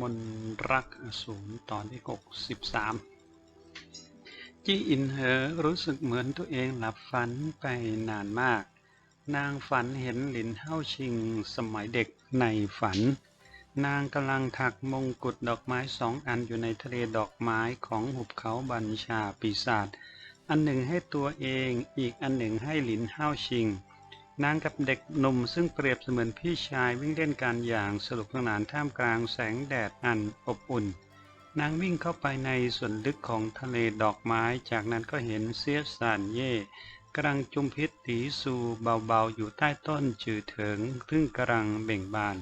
มนรักอสูรตอนที่หกสิบสามจี้อินเหอรู้สึกเหมือนตัวเองหลับฝันไปนานมาก นางฝันเห็นหลินเฮ้าชิงสมัยเด็กในฝัน นางกำลังถักมงกุฎดอกไม้สองอันอยู่ในทะเลดอกไม้ของหุบเขาบัญชาปีศาจ อันหนึ่งให้ตัวเอง อีกอันหนึ่งให้หลินเฮ้าชิง นางกับเด็กหนุ่มซึ่งเปรียบเสมือนพี่ชายวิ่งเล่นกันอย่างสนุกสนานท่ามกลางแสงแดดอันอบอุ่น นางวิ่งเข้าไปในส่วนลึกของทะเลดอกไม้ จากนั้นก็เห็นเซียสานเย่กำลังจุมพิษตีสูเบาๆอยู่ใต้ต้นจือเถิง ซึ่งกำลังเบ่งบาน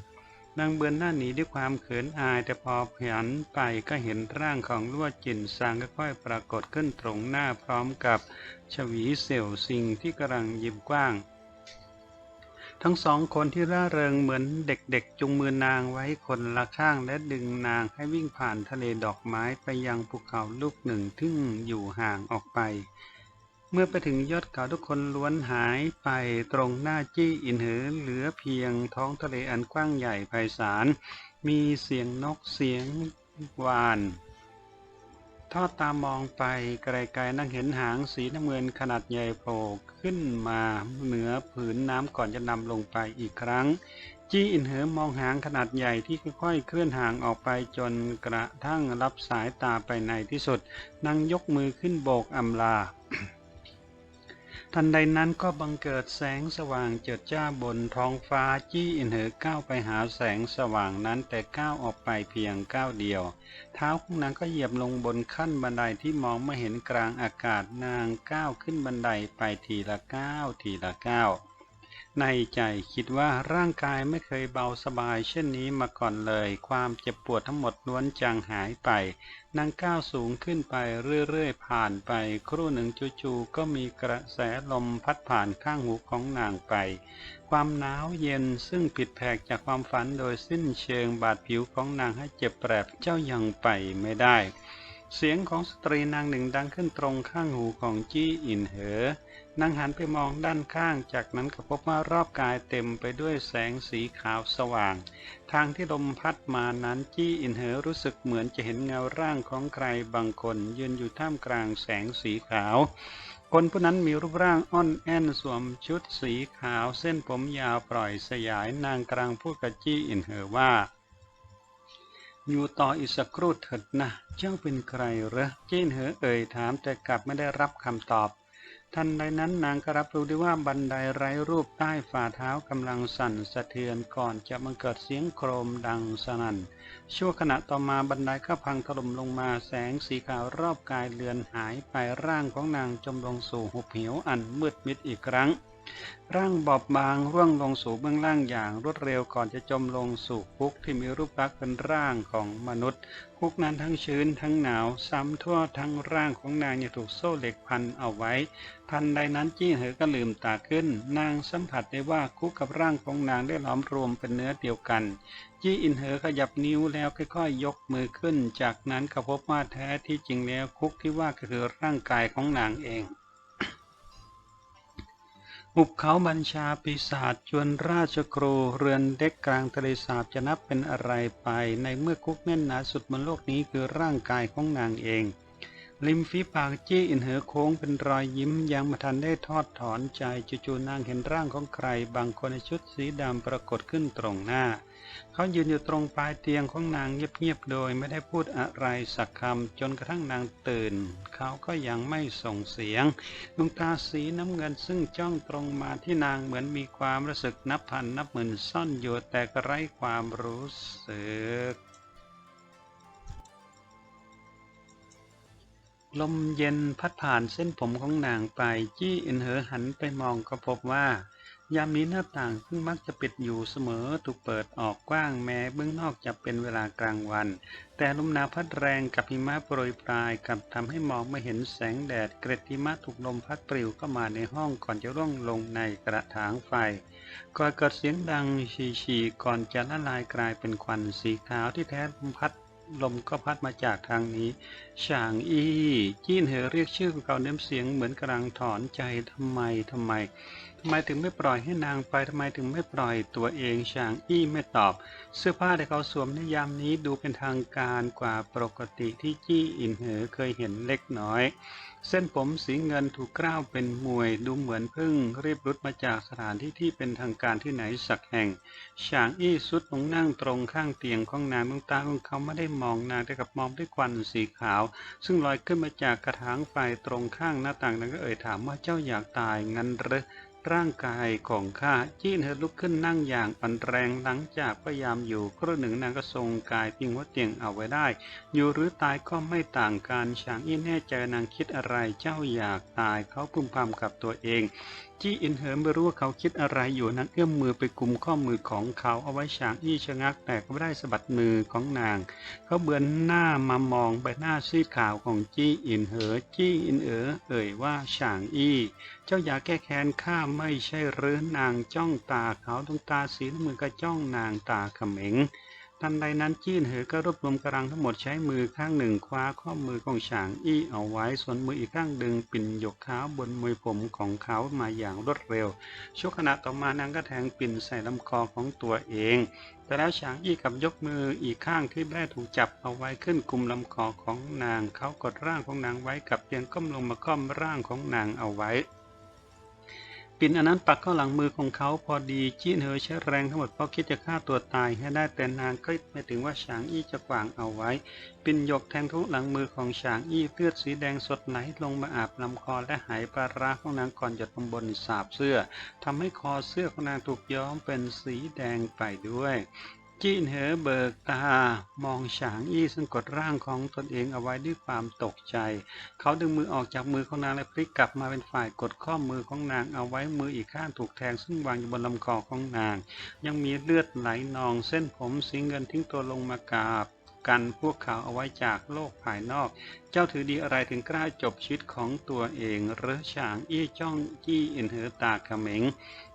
นางเบือนหน้าหนีด้วยความเขินอายแต่พอหันไปก็เห็นร่างของลวดจินซางค่อยๆปรากฏขึ้นตรงหน้าพร้อมกับ ชวีเสี่ยวซิงที่กำลังยิ้มกว้าง ทั้งสองคนที่ร่าเริงเหมือนเด็กๆ จุงมือนางไว้คนละข้างและดึงนางให้วิ่งผ่านทะเลดอกไม้ไปยังภูเขาลูกหนึ่งที่งอยู่ห่างออกไป เมื่อไปถึงยอดเขาทุกคนล้วนหายไปตรงหน้าจี้อินเหอเหลือเพียงท้องทะเลอันกว้างใหญ่ไพศาลมีเสียงนกเสียงวาน ทอดตามองไปไกลๆนั่งเห็นหางสีน้ำเงินขนาดใหญ่โผล่ขึ้นมาเหนือผืนน้ำก่อนจะนำลงไปอีกครั้ง จี้อินเหอมองหางขนาดใหญ่ที่ค่อยๆ เคลื่อนห่างออกไปจนกระทั่งรับสายตาไปในที่สุดนางยกมือขึ้นโบกอำลา ทันใดนั้นก็บังเกิดแสงสว่างเจิดจ้าบนท้องฟ้าจี้อินเหอก้าวไปหาแสงสว่างนั้นแต่ก้าวออกไปเพียงก้าวเดียว เท้าของนางก็เหยียบลงบนขั้นบันไดที่มองไม่เห็นกลางอากาศนางก้าวขึ้นบันไดไปทีละก้าวทีละก้าว ในใจคิดว่าร่างกายไม่เคยเบาสบายเช่นนี้มาก่อนเลย ความเจ็บปวดทั้งหมดล้วนจางหายไป นางก้าวสูงขึ้นไปเรื่อยๆ ผ่านไป ครู่หนึ่งจู่ๆก็มีกระแสลมพัดผ่านข้างหูของนางไป ความหนาวเย็นซึ่งผิดแผกจากความฝันโดยสิ้นเชิงบาดผิวของนางให้เจ็บแปรบเจ้ายังไปไม่ได้ เสียงของสตรีนางหนึ่งดังขึ้นตรงข้างหูของจี้อินเหอ นางหันไปมองด้านข้าง จากนั้นก็พบว่ารอบกายเต็มไปด้วยแสงสีขาวสว่าง ทางที่ลมพัดมานั้นจี้อินเหอรู้สึกเหมือนจะเห็นเงาร่างของใครบางคนยืนอยู่ท่ามกลางแสงสีขาว คนผู้นั้นมีรูปร่างอ่อนแอนสวมชุดสีขาวเส้นผมยาวปล่อยสยายนางกลางพูดกับจี้อินเหอว่าอยู่ต่ออีกสักครู่เถิดนะ เจ้าเป็นใครเหรอจี้อินเหอเอ่ยถามแต่กลับไม่ได้รับคำตอบ ทันใดนั้นนางก็รับรู้ได้ว่าบันไดไร้รูปใต้ฝ่าเท้ากำลังสั่นสะเทือนก่อนจะมันเกิดเสียงโครมดังสนั่น ชั่วขณะต่อมาบันไดก็พังถล่มลงมาแสงสีขาวรอบกายเลือนหายไปร่างของนางจมลงสู่หุบเหวอันมืดมิดอีกครั้ง ร่างบอบบางร่วงลงสู่เบื้องล่างอย่างรวดเร็วก่อนจะจมลงสู่คุกที่มีรูปลักษณ์เป็นร่างของมนุษย์ คุกนั้นทั้งชื้นทั้งหนาว ซ้ำทั่วทั้งร่างของนางยังถูกโซ่เหล็กพันเอาไว้ ทันใดนั้นจี้เหอก็ลืมตาขึ้น นางสัมผัสได้ว่าคุกกับร่างของนางได้หลอมรวมเป็นเนื้อเดียวกัน จี้อินเหอขยับนิ้วแล้วค่อยๆยกมือขึ้น จากนั้นก็พบว่าแท้ที่จริงแล้วคุกที่ว่าก็คือร่างกายของนางเอง หุบเขาบัญชาปีศาจชวนราชครูเรือนเด็กกลางทะเลสาบจะนับเป็นอะไรไป ในเมื่อคุกแน่นหนาสุดบนโลกนี้คือร่างกายของนางเอง ริมฝีปากจี้อินเหอโค้งเป็นรอยยิ้มยังมาทันได้ทอดถอนใจจู่ๆนางเห็นร่างของใคร บางคนในชุดสีดำปรากฏขึ้นตรงหน้า เขายืนอยู่ตรงปลายเตียงของนางเงียบๆโดยไม่ได้พูดอะไรสักคำจนกระทั่งนางตื่น เขาก็ยังไม่ส่งเสียงดวงตาสีน้ำเงินซึ่งจ้องตรงมาที่นางเหมือนมีความรู้สึกนับพันนับหมื่นซ่อนอยู่แต่ไร้ความรู้สึก ลมเย็นพัดผ่านเส้นผมของนางไป จี้อินเหอหันไปมองก็พบว่า ยามนี้หน้าต่างซึ่งมักจะปิดอยู่เสมอถูกเปิดออกกว้างแม้เบื้องนอกจะเป็นเวลากลางวัน แต่ลมหนาวพัดแรงกับหิมะโปรยปลายกับทำให้มองไม่เห็นแสงแดด เกร็ดหิมะถูกลมพัดปลิวเข้ามาในห้องก่อนจะร่วงลงในกระถางไฟก่อนเกิดเสียงดังฉี่ๆก่อนจะละลายกลายเป็นควันสีขาวที่แท้ลมพัด ลมก็พัดมาจากทางนี้ช่างอี้จีนเหอเรียกชื่อของเขาเน้ำเสียงเหมือนกำลังถอนใจทำไมทำไมทำไมถึงไม่ปล่อยให้นางไปทำไมถึงไม่ปล่อยตัวเองฉางอี้ไม่ตอบ เสื้อผ้าที่เขาสวมในยามนี้ดูเป็นทางการกว่าปกติที่จี้อินเหอเคยเห็นเล็กน้อย เส้นผมสีเงินถูกกล้าวเป็นมวยดูเหมือนพึ่งรีบรุดมาจากสถานที่ที่เป็นทางการที่ไหนสักแห่งฉางอี้สุดลงนั่งตรงข้างเตียงของนางดวงตาของเขาไม่ได้มองนางแต่กับมองด้วยควันสีขาว ซึ่งลอยขึ้นมาจากกระถางไฟตรงข้างหน้าต่างนั้นก็เอ่ยถามว่าเจ้าอยากตายงั้นหรือ ร่างกายของข้าจีนเธอลุกขึ้นนั่งอย่างอันแรงหลังจากพยายามอยู่ครู่หนึ่งนางก็ทรงกายพิงหัวเตียงเอาไว้ได้ อยู่หรือตายก็ไม่ต่างกันฉางอี้แน่ใจนางคิดอะไรเจ้าอยากตายเขาพึมพำกับตัวเองจี้อินเหิมไม่รู้ว่าเขาคิดอะไรอยู่นั้นเอื้อมมือไปกุมข้อมือของเขาเอาไว้ฉางอี้ชะงักแต่ก็ไม่ได้สะบัดมือของนาง เขาเบือนหน้ามามองใบหน้าซีดขาวของจี้อินเหอจี้อินเอ๋อเอ่ยว่าฉางอี้ เจ้าอยากแก้แค้นข้าไม่ใช่หรือนางจ้องตาเขาดวงตาสีน้ำมือก็จ้องนางตาเขม็ง ทันใดนั้นจี้นเหอก็รวบรวมกำลังทั้งหมดใช้มือข้างหนึ่งคว้าข้อมือของฉางอี้เอาไว้ ส่วนมืออีกข้างดึงปิ่นหยกขาบนมวยผมของเขามาอย่างรวดเร็วชั่วขณะต่อมานางก็แทงปิ่นใส่ลำคอของตัวเอง แต่แล้วฉางอี้กับยกมืออีกข้างที่ได้ถูกจับเอาไว้ขึ้นกุมลำคอของนาง เขากดร่างของนางไว้กับเพียงก้มลงมาค่อมร่างของนางเอาไว้ ปิ่นอันนั้นปักเข้าหลังมือของเขาพอดีจี้เหอใช้แรงทั้งหมดเพราะคิดจะฆ่าตัวตายให้ได้แต่นางก็ไม่ถึงว่าฉางอี้จะขวางเอาไว้ ปิ่นหยกแทงทุกหลังมือของฉางอี้เลือดสีแดงสดไหลลงมาอาบลำคอและหายปลาร้าของนางก่อนหยดลงบนสาบเสื้อทำให้คอเสื้อของนางถูกย้อมเป็นสีแดงไปด้วย จีนเหอเบิกตามองฉางอี้ซึ่งกดร่างของตนเองเอาไว้ด้วยความตกใจ เขาดึงมือออกจากมือของนางและพลิกกลับมาเป็นฝ่ายกดข้อมือของนางเอาไว้มืออีกข้างถูกแทงซึ่งวางอยู่บนลำคอของนาง ยังมีเลือดไหลนองเส้นผมสีเงินทิ้งตัวลงมากราบกันพวกเขาเอาไว้จากโลกภายนอก จ้าถือดีอะไรถึงกล้าจบชีวิตของตัวเองหรือฉางอี้จ้องจี้อินเหอตาเขม็ง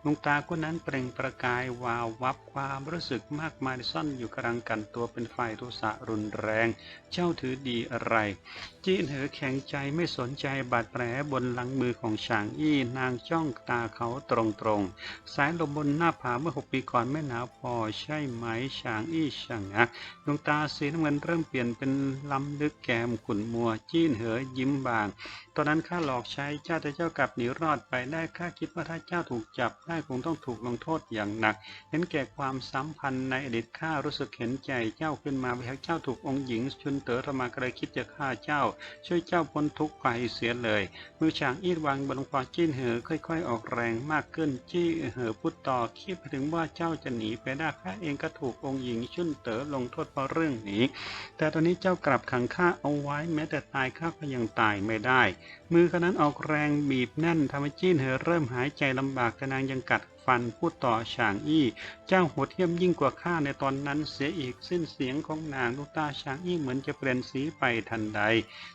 ดวงตาคนนั้นเปล่งประกายวาววับความรู้สึกมากมายซ่อนอยู่กลางกันตัวเป็นไฟโทสะรุนแรง เจ้าถือดีอะไร จี้อินเหอแข็งใจไม่สนใจบาดแผลบนหลังมือของฉางอี้นางจ้องตาเขาตรงๆ สายลมบนหน้าผาเมื่อหกปีก่อนไม่หนาวพอใช่ไหมฉางอี้ฉางงักดวงตาสีน้ำเงินเริ่มเปลี่ยนเป็นลำลึกแกมขุ่นมัวจีนเหอยิ้มบาง ตอนนั้นข้าหลอกใช้เจ้าแต่เจ้ากลับหนีรอดไปได้ข้าคิดว่าถ้าเจ้าถูกจับได้คงต้องถูกลงโทษอย่างหนัก เห็นแก่ความสัมพันธ์ในอดีตข้ารู้สึกเห็นใจเจ้าขึ้นมาไปหากเจ้าถูกองค์หญิงชุนเต๋อธรรมากระคิดจะฆ่าเจ้า ช่วยเจ้าพ้นทุกข์ไปเสียเลยมือฉางอีดวางบนลงคอจี้นเหอค่อย ๆ ออกแรงมากขึ้นจี้เหอพูดต่อคิดถึงว่าเจ้าจะหนีไปได้ข้าเองก็ถูกองค์หญิงชุนเต๋อลงโทษเพราะเรื่องนี้ แต่ตอนนี้เจ้ากลับขังข้าเอาไว้แม้แต่ตายข้าก็ยังตายไม่ได้ มือคนนั้นออกแรงบีบแน่นทำให้จีนเหอเริ่มหายใจลำบากแต่นางยังกัดฟันพูดต่อฉางอี้ เจ้าโหดเหี้ยมยิ่งกว่าข้าในตอนนั้นเสียอีกสิ้นเสียงของนางลูกตาฉางอี้เหมือนจะเปลี่ยนสีไปทันใด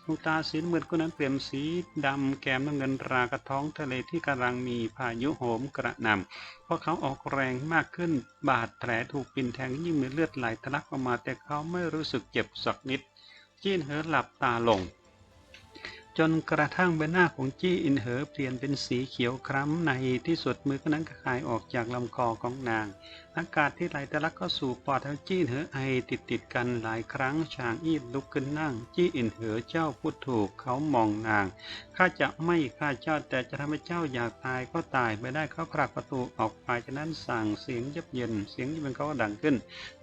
ลูกตาสีน้ำเงินคนนั้นเปลี่ยนสีดำแก้มน้ำเงินรากระท้องทะเลที่กำลังมีพายุโหมกระหน่ำเพราะเขาออกแรงมากขึ้นบาดแผลถูกปินแทงยิ่งมีเลือดไหลทะลักออกมาแต่เขาไม่รู้สึกเจ็บสักนิด จี้นเหอหลับตาลง จนกระทั่งใบหน้าของจี้อินเหอเปลี่ยนเป็นสีเขียวคล้ำในที่สุดมือก็นั้นก็คลายออกจากลำคอของนาง อากาศที่ไหลทะลักก็สู่ปอดทั้งจี้อินเหอไอติดติดกันหลายครั้งชางอีบลุกขึ้นนั่ง จี้อินเหอเจ้าพูดถูกเขามองนางข้าจะไม่ฆ่าเจ้าแต่จะทำให้เจ้าอยากตายก็ตายไม่ได้เขาผลักประตูออกไปจากนั้นสั่งเสียงเย็บเย็น เสียงที่เป็นเขาก็ดังขึ้น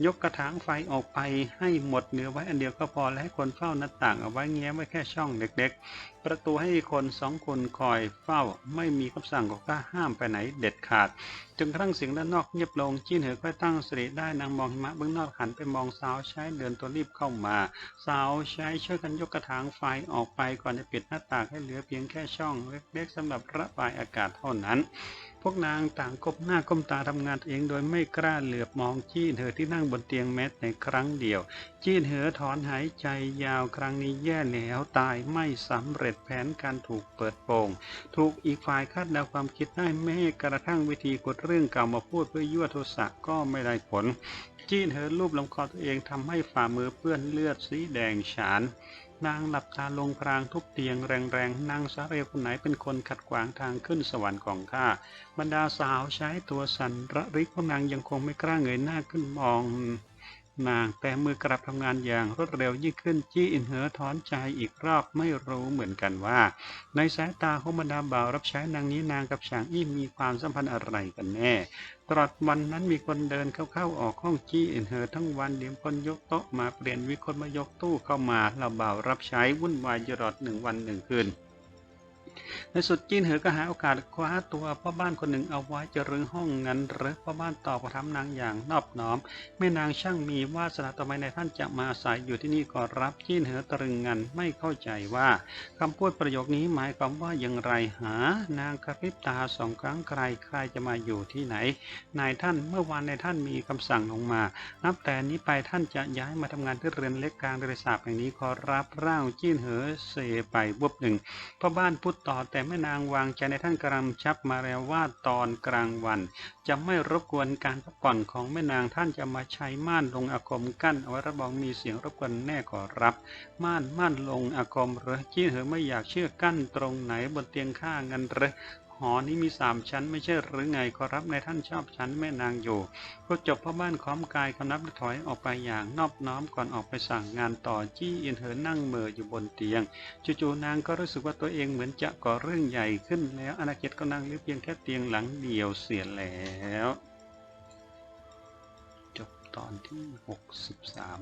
ยกกระถางไฟออกไปให้หมดเหลือไว้อันเดียวก็พอและให้คนเฝ้าหน้าต่างเอาไว้แง้มไว้แค่ช่องเล็กๆ ประตูให้คนสองคนคอยเฝ้า ไม่มีคำสั่งของข้าห้ามไปไหนเด็ดขาดจนกระทั่งเสียงด้านนอกเงียบลงจีนเหอค่อยตั้งสติได้นางมองหิมะเบื้องนอกหันไปมองสาวใช้เดินตัวรีบเข้ามา สาวใช้ช่วยกันยกกระถางไฟออกไปก่อนจะปิดหน้าต่างให้เหลือเพียงแค่ช่องเล็กๆสำหรับระบายอากาศเท่านั้น พวกนางต่างก้มหน้าก้มตาทำงานตัวเองโดยไม่กล้าเหลือบมองจี้นเหอที่นั่งบนเตียงแม้แต่ครั้งเดียว จี้นเหอถอนหายใจยาวครั้งนี้แย่แล้วตายไม่สำเร็จแผนการถูกเปิดโปง ถูกอีกฝ่ายคาดเดาความคิดได้แม้กระทั่งวิธีกดเรื่องเก่ามาพูดเพื่อยั่วโทสะก็ไม่ได้ผล จีนเหอรูปลำคอตัวเองทำให้ฝ่ามือเปื้อนเลือดสีแดงฉาน นางหลับตาลงพรางทุบเตียงแรงๆ นางสาเรวคนไหนเป็นคนขัดขวางทางขึ้นสวรรค์ของข้า บรรดาสาวใช้ตัวสั่นระริกพวกนางยังคงไม่กล้าเงยหน้าขึ้นมอง นางแต่มือกลับทำงานอย่างรวดเร็วยิ่งขึ้นจี้อินเหอถอนใจอีกรอบไม่รู้เหมือนกันว่า ในสายตาของบรรดาบ่าวรับใช้นางนี้นางกับฉางอี้มีความสัมพันธ์อะไรกันแน่ตลอดวันนั้นมีคนเดินเข้าๆออกห้องจี้อินเหอทั้งวันเดี๋ยวคนยกโต๊ะมาเปลี่ยนวิคนมายกตู้เข้ามาเราบ่าวรับใช้วุ่นวายตลอดหนึ่งวันหนึ่งคืน ในสุดจีนเหอก็หาโอกาสคว้าตัวพ่อบ้านคนหนึ่งเอาไว้จะรื้อห้องงั้นหรือพ่อบ้านตอบกระทำนางอย่างนอบน้อม แม่นางช่างมีวาสนาต่อไปในท่านจะมาอาศัยอยู่ที่นี่ก็รับจีนเหอตรึงงันไม่เข้าใจว่าคำพูดประโยคนี้หมายความว่าอย่างไรหานางกระพริบตาสองครั้งใครใครจะมาอยู่ที่ไหนนายท่านเมื่อวานในายท่านมีคำสั่งลงมา นับแต่นี้ไปท่านจะย้ายมาทำงานที่เรือนเล็กกลางทะเลสาบแห่งนี้ขอรับร่างจีนเหอเสไปบุบหนึ่งพ่อบ้านพูดต่อแต่แม่นางวางใจในท่านกรำชับมาแล้วว่าตอนกลางวัน จะไม่รบกวนการพักผ่อนของแม่นางท่านจะมาใช้ม่านลงอาคมกั้นเอาไว้ระบองมีเสียงรบกวนแน่ขอรับ ม่านม่านลงอาคมเหรือจี้เหอไม่อยากเชื่อกั้นตรงไหนบนเตียงข้างเงินเหรือ อนี้มีสามชั้น ไม่ใช่หรือไงขอรับในท่านชอบชั้นแม่นางอยู่ก็จบพ่อบ้านค้อมกายคำนับถอยออกไปอย่างนอบน้อมก่อนออกไปสั่งงานต่อจี้อินเหินนั่งเม่ออยู่บนเตียงจู่ๆนางก็รู้สึกว่าตัวเองเหมือนจะก่อเรื่องใหญ่ขึ้นแล้วอาณาเขตก็นางเหลือเพียงแค่เตียงหลังเดียวเสียแล้ว จบตอนที่หกสิบสาม